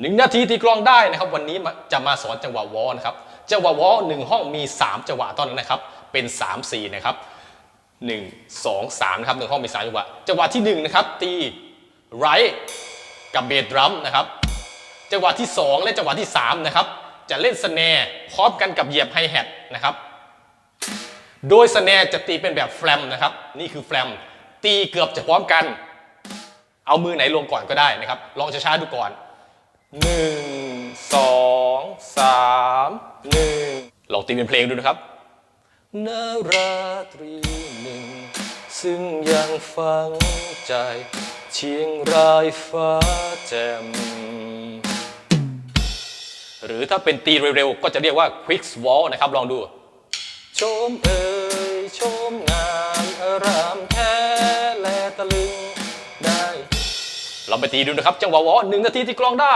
หนึ่งนาทีตีกลองได้นะครับ วันนี้จะมาสอนจังหวะวอนะครับจังหวะวอหนึ่งห้องมี 3 จังหวะตอนนั้นนะครับ เป็น 3 4 นะครับ 1 2 3นะครับหนึ่งห้องมี 3 จังหวะ จังหวะที่1นะครับตีไรกับเบสดรัมนะครับ จังหวะที่ 2 และจังหวะที่3นะครับจะเล่นสแนร์พร้อมกันกับเหยียบไฮแฮทนะครับ โดยสแนร์จะตีเป็นแบบแฟลมนะครับ นี่คือแฟลมตีเกือบจะพร้อมกัน เอามือไหนลงก่อนก็ได้นะครับ ลองช้าๆดูก่อน หนึ่งสองสามหนึ่งลองตีเป็นเพลงดูนะครับนาราตรีหนึ่ง ซึ่งยังฟังใจ เชียงรายฟ้าแจ่มหรือถ้าเป็นตีเร็วๆ ก็จะเรียกว่า quick wall นะครับ ลองดู ชมเอ่ยชมงามอารามแท้แลตะลึงได้ เราไปตีดูนะครับ จังหวะวอหนึ่งนาทีที่กลองได้